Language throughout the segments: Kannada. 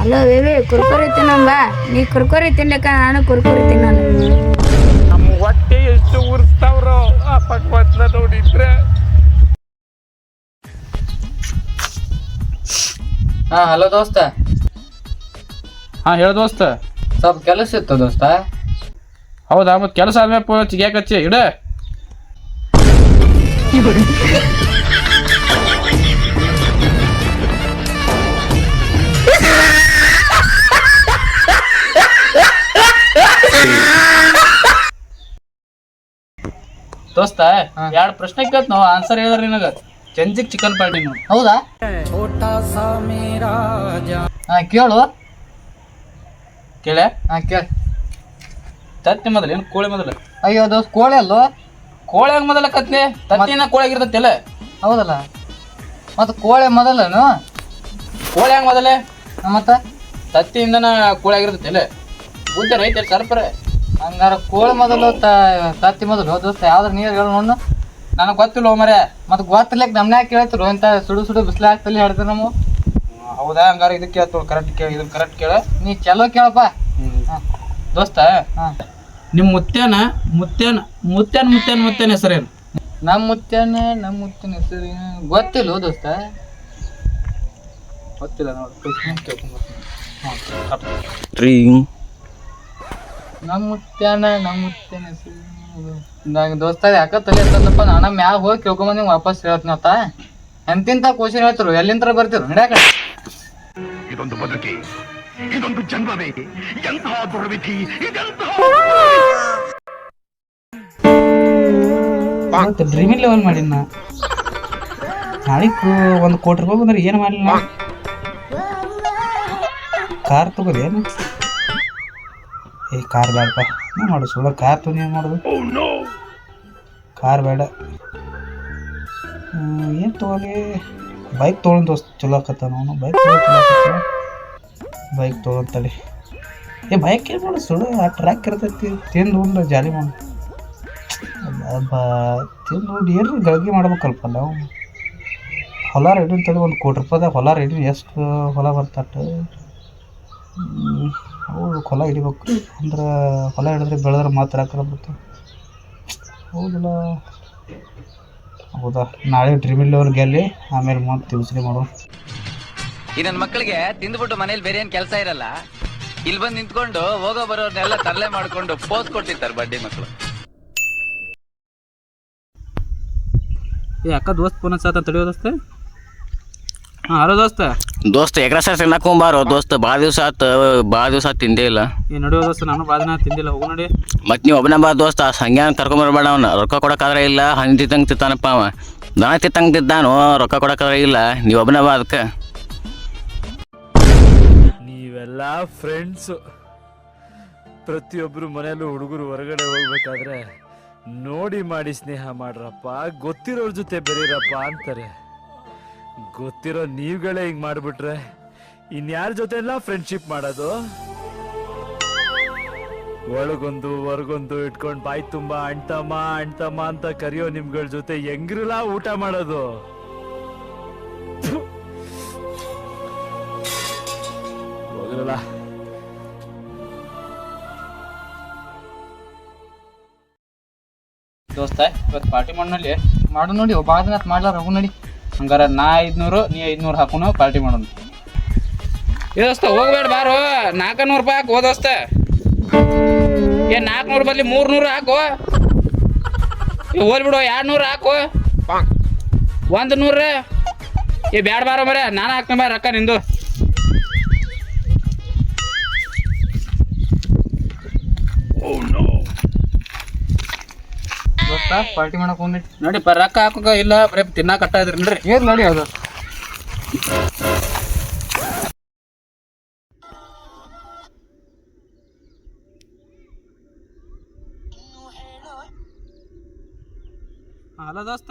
ಹಲೋ ಬೇಬಿ ಕುರ್ಕುರಿ ತಿನ್ನಂಬ ನೀ ಕುರ್ಕುರಿ ತಿನ್ಲಿಕ್ಕ ನಾನು ಕುರ್ಕುರಿ ತಿನ್ನೋನು ನಮ್ಮ ಹೊಟ್ಟೆ ಎಷ್ಟು ಉರಿಸ್ತಾವ್ರೋ ಆ ಪಕ್ವತ್ನ ನೋಡಿದ್ರೆ. ಹಾ ಹಲೋ ದೋಸ್ತ. ಹಾ ಹೇಳ ದೋಸ್ತ. ಸ್ವಲ್ಪ ಕೆಲಸ ಇತ್ತು ದೋಸ್ತ. ಹೌದಾ ಮತ್ತೆ ಕೆಲಸ ಆದ್ಮೇಲೆ ಫೋನ್ ಚಿಗ್ಯಾಕ ಹಚ್ಚಿ ಇಡ. ದೋಸ್ತ ಎರಡು ಪ್ರಶ್ನೆ ಕೇಳ್ತ ನಾವು ಆನ್ಸರ್ ಹೇಳಿದ್ರಿ ನಿನಗ. ಚಂಜಿಕ್ ಚಿಕನ್ ಪಾರ್ಟಿ ನಾವು ಹೌದಾ? ಹಾ ಕೇಳು. ಕೇಳ? ಹಾ ಕೇಳ. ತತ್ತಿ ಮೊದಲು ಏನು ಕೋಳಿ ಮೊದಲು? ಅಯ್ಯೋ ದೋಸ್ತ ಕೋಳಿ ಅಲ್ಲ? ಕೋಳಿ ಹೆಂಗ್ ಮೊದಲ ಕತ್ಲೆ ತತ್ತಿನ ಕೋಳಿ ಆಗಿರ್ತೈತಿಲ್ಲ ಹೌದಲ್ಲ? ಮತ್ತೆ ಕೋಳಿ ಮೊದಲನು ಕೋಳಿ ಹೆಂಗ್ ಮೊದಲೇ? ಮತ್ತ? ತತ್ತಿಯಿಂದನ ಕೋಳಿ ಆಗಿರ್ತೈತಿಲ್ಲ ಬುದ್ಧ ರೈತ ಸರ್ಪರ. ಹಂಗಾರ ಕೋಳಿ ಮೊದಲು ತ- ತತ್ತಿ ಮೊದಲು ದೋಸ್ತ ಯಾವ್ದ್ರ ನೀರು ಹೇಳು ನೋಡು ನನಗೆ ಗೊತ್ತಿಲ್ಲ ಮರೆ ಮತ್ತೆ ಗೊತ್ತಿರ್ಲಿಕ್ಕೆ ನಮ್ನ ಕೇಳ್ತಿರು ಇಂಥ ಸುಡು ಸುಡು ಬಿಸಿಲು ಹಾಕ್ತಲ್ಲಿ ಹೇಳ್ತೀವಿ ನಮ್ಮ ಹೌದಾ ಹಂಗಾರ ಇದಕ್ಕೆ ಕೇಳ್ತು ಕರೆಕ್ಟ್ ಕೇಳಿ ಇದನ್ನ ಕರೆಕ್ಟ್ ಕೇಳ. ನೀ ಚಲೋ ಕೇಳಪ್ಪ. ದೋಸ್ತ ಹಾ. ನಿಮ್ಮ ಮುತ್ತೇನ ಮುತ್ತೇನ ಮುತ್ತೇನ ಮುತ್ತೇನ ಮುತ್ತೇನ ಹೆಸರೇನು? ನಮ್ಮ ಮುತ್ತೇನ ನಮ್ಮ ಮುತ್ತೇನ ಹೆಸರು ಏನು? ಗೊತ್ತಿಲ್ಲ ದೋಸ್ತ. ಗೊತ್ತಿಲ್ಲ ನೋಡಿ ನಮ್ಮ ಮುತ್ಯಾನ ನಮ್ಮ ಮುತ್ಯಾನ ನಂಗೆ ದೋಸ್ತ ಯಾಕ ತಲೆ ತಂದಪ್ಪ ನಾನು ಮ್ಯಾಗ ಹೋಗಿ ಕೇಳ್ಕೊಂಬಂದು ನಿಮ್ಗೆ ವಾಪಸ್ ಹೇಳ್ತೀನಿ ಆತ ಎಂತಿಂತ ಕ್ವಶನ್ ಹೇಳ್ತಿರು ಎಲ್ಲಿಂದ ಬರ್ತಿರು? ನಡ್ಯಾಕ ಇದೊಂದು ಬದುಕಿ ಇದೊಂದು ಜನ್ಮವೇ ಎಂತಹ ದುರ್ವಿಧಿ ಇದೆಂತಹ ಡ್ರೀಮಿಂಗ್ ಲೆವೆಲ್ ಮಾಡಿನ ನಾಳೆಗೆ ಒಂದು ಕೋಟಿ ರೂಪಾಯಿ ಬಂದ್ರೆ ಏನು ಮಾಡಲಿಲ್ಲ ಕಾರ್ ತಗೋದೇನು ಏ ಕಾರ್ ಬೇಡಪ್ಪ ಏನು ಮಾಡು ಸುಳ್ಳ ಕಾರ್ ತೊಗೊಂಡು ಏನು ಮಾಡೋದು? ಕಾರ್ ಬೇಡ. ಏನು ತೊಗೊಲಿ ಬೈಕ್ ತೊಗೊಂಡು ದೋಸ್ತ ಚಲೋ ಆಕತ್ತ ಅವನು. ಬೈಕ್ ಬೈಕ್ ತೊಗೊಂತಳಿ ಏ ಬೈಕ್ ಏನು ಮಾಡು ಸುಳ್ಳು ಆ ಟ್ರ್ಯಾಕ್ ಇರ್ತೈತಿ ತಿಂದು ಉಂಡು ಜಾಲಿ ಮಾಡು. ತಿಂದು ಉಂಡು ಏನು ಗಳಿಗೆ ಮಾಡ್ಬೇಕಲ್ಪ ನಾವು. ಹೊಲ ರೆಡಿ ಅಂತೇಳಿ ಒಂದು ಕೋಟಿ ರೂಪಾಯಿದಾಗ ಹೊಲ ರೆಡಿ ಎಷ್ಟು ಹೊಲ ಬರ್ತಟ ಹೌದು ಹೊಲ ಹಿಡಿಬೇಕು ಅಂದ್ರೆ ಹೊಲ ಹಿಡಿದ್ರೆ ಬೆಳೆದ್ರೆ ಮಾತ್ರ ಹಾಕರ ಬರ್ತದೆ ಹೌದಲ್ಲ. ಹೌದಾ? ನಾಳೆ ಡ್ರಿಮಿಲ್ ಲೆವೆಲ್ ಗೆಲ್ಲಿ, ಆಮೇಲೆ ಮತ್ತೆ ಯೋಚನೆ ಮಾಡು ಈ ನನ್ನ ಮಕ್ಕಳಿಗೆ ತಿಂದ್ಬಿಟ್ಟು ಮನೇಲಿ ಬೇರೆ ಏನು ಕೆಲಸ ಇರಲ್ಲ? ಇಲ್ಲಿ ಬಂದು ನಿಂತ್ಕೊಂಡು ಹೋಗೋ ಬರೋರ್ನೆಲ್ಲ ತರಲೆ ಮಾಡ್ಕೊಂಡು ಪೋಸ್ ಕೊಟ್ಟಿರ್ತಾರೆ ಬಡ್ಡಿ ಮಕ್ಕಳು ಏ, ಅಕ್ಕ ದೋಸ್ತ್ ಪುನಃ ಸಾತ ತಡಿಯೋ ದೋಸ್ತೆ? ಹಾಂ, ಹಲೋ ದೋಸ್ತ. ದೋಸ್ತ ಎಗ್ರ ಸರ್ ತಿನ್ನಕೊಂಬಾರೋ ದೋಸ್ತ ಭಾಳ ದಿವಸ ಆತು ಭಾಳ ದಿವಸ ಆತು ತಿಂದೇ ಇಲ್ಲ. ಮತ್ತೆ ನಡೆಯೋ ದೋಸ್ತ ನಾನು ಬಾದಿನ ತಿಂದಿಲ್ಲ. ಹೋಗು ನೋಡಿ. ಮತ್ತು ನೀವು ಒಬ್ಬನ ಬಾ ದೋಸ್ತ ಸಂಗ್ಯಾನ ಕರ್ಕೊಂಬರ್ಬೇಡ ಅವ್ನು. ರೊಕ್ಕ ಕೊಡೋಕ್ಕಾದ್ರೆ ಇಲ್ಲ ಹಂಗೆ ತಿತ್ತಂಗೆ ತಿತ್ತಾನಪ್ಪ ಅವ. ದನ ತಿತ್ತಂಗೆ ತಿದ್ದಾನು ರೊಕ್ಕ ಕೊಡೋಕ್ಕಾದ್ರೆ ಇಲ್ಲ. ನೀವು ಒಬ್ಬನ ಬಾ ಅದಕ್ಕೆ ನೀವೆಲ್ಲ ಫ್ರೆಂಡ್ಸು. ಪ್ರತಿಯೊಬ್ಬರು ಮನೆಯಲ್ಲೂ ಹುಡುಗರು ಹೊರಗಡೆ ಹೋಗ್ಬೇಕಾದ್ರೆ ನೋಡಿ ಮಾಡಿ ಸ್ನೇಹ ಮಾಡ್ರಪ್ಪ. ಗೊತ್ತಿರೋರ ಜೊತೆ ಬೆರೀರಪ್ಪ ಅಂತಾರೆ. ಗೊತ್ತಿರೋ ನೀವುಗಳೇ ಹಿಂಗ್ ಮಾಡ್ಬಿಟ್ರೆ. ಇನ್ಯಾರ ಜೊತೆ ಎಲ್ಲ ಫ್ರೆಂಡ್ಶಿಪ್ ಮಾಡೋದು? ಒಳಗೊಂದು, ಹೊರಗೊಂದು ಇಟ್ಕೊಂಡು ಬಾಯ್ ತುಂಬಾ ಅಣ್ತಮ್ಮ ಅಣ್ತಮ್ಮ ಅಂತ ಕರೆಯೋ ನಿಮ್ಗಳ ಜೊತೆ ಹೆಂಗ್ರಲ್ಲ ಊಟ ಮಾಡೋದು. ಹೋಗ್ರಲ್ಲ. ದೋಸ್ತ ಇವತ್ತು ಪಾರ್ಟಿ ಮಾಡ್ನಲ್ಲಿ ಮಾಡು ನೋಡಿ, ಒಬ್ಬ ದಿನ ಮಾಡ್ಲಾರ ಹೋಗು ನಡಿ. ಹಂಗಾರ ನಾ ಐದ್ನೂರು ನೀ ಐದ್ನೂರು ಹಾಕೊಂಡು ಪಾರ್ಟಿ ಮಾಡೋಣ. ಏ ದೋಸ್ತ ಹೋಗ್ಬೇಡ ಬಾರೋ. ನಾಲ್ಕನೂರು ರೂಪಾಯಿ ಹಾಕು ದೋಸ್ತ ಏ ನಾಲ್ಕುನೂರು ಬದಲಿ ಮೂರ್ನೂರು ಹಾಕು. ಏ ಹೋಲ್ ಬಿಡು ಎರಡು ನೂರು ಹಾಕು. ಒಂದು ನೂರು ಏ ಬ್ಯಾಡ ಬಾರೋ ಮರೆ ನಾನು ಹಾಕ್ತೀನಿ ಬಾ ರೊಕ್ಕ ನಿಂದು. ಪಾರ್ಟಿ ಮಾಡಕ್ ಹೋಗಿ ನೋಡಿ ಬಾ ರೊಕ್ಕ ಹಾಕೋಕ ಇಲ್ಲ ಬರೀ ತಿನ್ನಾಕ ಕಟ್ಟ ಇದ್ರಿ ನೋಡ್ರಿ. ಏನ್ ನೋಡಿ ಅದು? ಹಲೋ ದೋಸ್ತ.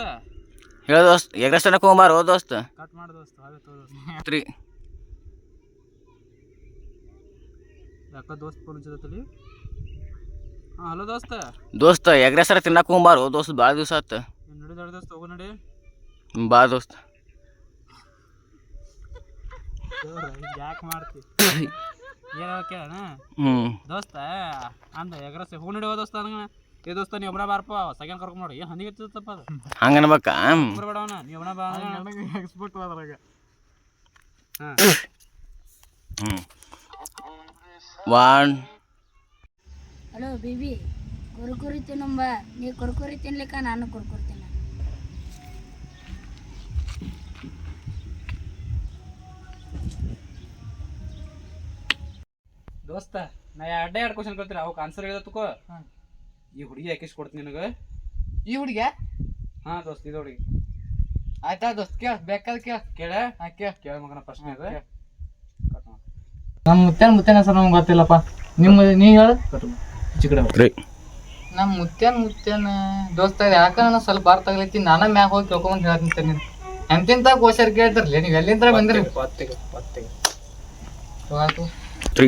ಹೇಳ ದೋಸ್ತ ಎಗ್ರೆಸ್ಟನ ಕುಮಾರ್ ಓ ದೋಸ್ತ. ಕಟ್ ಮಾಡಿ ದೋಸ್ತ ಹಾಗೆ ದೋಸ್ತ. ತ್ರೀ. ಯಾಕ ದೋಸ್ತ್ ಫೋನ್ ಹಲೋ ದೋಸ್ತ. ದೋಸ್ತ ಎಗ್ರೆಸರೆ ಸರ ತಿನ್ನಕೊಂಬಾರೋ ದೋಸ್ತ ಭಾಳ ದಿವಸ ಆಯ್ತು ಏನ್ ನಡಿ ದೋಸ್ತ ಹೋಗು ನಡಿ. ಬಾ ದೋಸ್ತ. ಯಾಕೆ ಮಾಡ್ತಿ? ಏನೋ ಕೇಳಣ? ಹ್ಞೂ ದೋಸ್ತ ಅಂದ ಎಗ್ರಸ್ ಹೂ ನಡಿಯೋ ದೋಸ್ತ ನನಗೆ ಏ ದೋಸ್ತ ನೀ ಒಬ್ಬನ ಬಾರಪ್ಪ ಸೆಕೆಂಡ್ ಕರ್ಕೊಂಡು ನೋಡಿ. ಏನು ಹಂದಿಗೆ ಇರ್ತದಪ್ಪ ಅದು. ಹಂಗೆ ಅನ್ಬೇಕಾ ಬರ್ಬೇಡವನ ನೀ ಒಬ್ಬನ ಬಾ ಎಕ್ಸ್ಪೋರ್ಟ್ ಅದ್ರಾಗ ಹಾಂ. ಹ್ಞೂ ಒನ್ ಹಲೋ ಬೇಬಿ ಕುರ್ಕುರಿ ತಿನ್ನಂಬ. ನೀ ಕುರ್ಕುರಿ ತಿನ್ಲಿಕ್ಕ ನಾನು ಕುರ್ಕುರಿ ತಿನ್ನ. ದೋಸ್ತ ನಾ ಎರಡೇ ಎರಡು ಕ್ವಶನ್ ಕೇಳ್ತೀರ ಅವಕ್ಕೆ ಆನ್ಸರ್ ಹೇಳತ್ತಕೋ ಈ ಹುಡುಗಿ ಯಾಕೆ ಕೊಡ್ತೀನಿ ನಿನಗೆ. ಈ ಹುಡುಗ ಹಾ ದೋಸ್ತ ಇದು ಹುಡುಗಿ. ಆಯ್ತಾ ದೋಸ್ತ ಕೇಳ ಬೇಕಾದ ಕೇಳ. ಕೇಳ. ಹಾ ಕೇಳ. ಕೇಳ ಮಗನ ಪ್ರಶ್ನೆ ಇದೆ. ನಮ್ಮ ಮುತ್ತೇನ ಮುತ್ತೇನ ಸರ್ ನಮ್ಗೆ ಗೊತ್ತಿಲ್ಲಪ್ಪ. ನಿಮ್ಮ ನೀ ಹೇಳು. ಈಚೆ ನಮ್ಮ ಮುತ್ಯಾನ ಮುತ್ಯಾನ ದೋಸ್ತ ಯಾಕ ನಾನು ಸ್ವಲ್ಪ ಬಾರ್ ತಗಲೈತಿ ನಾನ ಮ್ಯಾಗ ಹೋಗಿ ಕೇಳ್ಕೊಂಡ್ ಹೇಳ್ತೀನಿ ನೀನು ಎಂತಿಂತ ಗೋಸರ್ ಕೇಳ್ತಾರಲ್ಲ ನೀವು ಎಲ್ಲಿಂದ ಬಂದ್ರಿ? ಪತ್ತಿಗೆ ಪತ್ತಿಗೆ ಆಯ್ತು. ತ್ರೀ